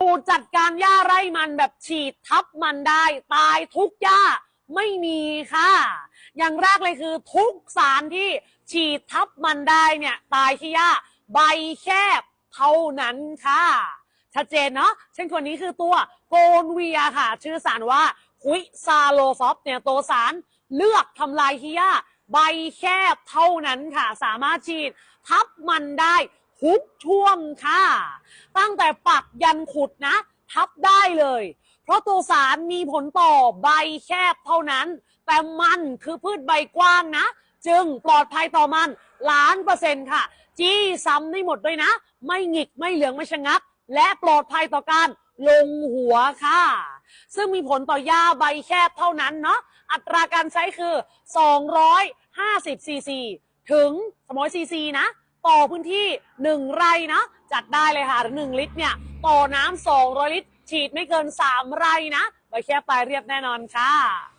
สูจัดการหญ้าไร่มันแบบฉีดทับมันได้ ตายทุกหญ้าไม่มีค่ะ อย่างแรกเลยคือทุกสารที่ฉีดทับมันได้เนี่ย ตายที่หญ้าใบแคบเท่านั้นค่ะ ชัดเจนเนาะเช่นคนนี้คือตัวโกนเวียค่ะ ชื่อสารว่าคุยซาโลซอฟเนี่ยตัวสารเลือกทำลายที่หญ้าใบแคบเท่านั้นค่ะ สามารถฉีดทับมันได้ ทุกช่วงค่ะ ตั้งแต่ปักยันขุดนะ ทับได้เลย เพราะตัวสารมีผลต่อใบแคบเท่านั้น แต่มันคือพืชใบกว้างนะ จึงปลอดภัยต่อมันล้านเปอร์เซ็นต์ค่ะ จี้ซ้ำได้หมดด้วยนะ ไม่หงิกไม่เหลืองไม่ชะงัก และปลอดภัยต่อการลงหัวค่ะ ซึ่งมีผลต่อหญ้าใบแคบเท่านั้นเนาะอัตราการใช้คือ 250ซีซีถึง200ซีซีนะ ต่อพื้นที่ 1 ไร่นะ จัดได้เลยค่ะหนึ่งลิตรเนี่ย ต่อน้ำสองร้อยลิตร ฉีดไม่เกิน 3 ไร่นะใบแค่ปลายเรียบแน่นอนค่ะ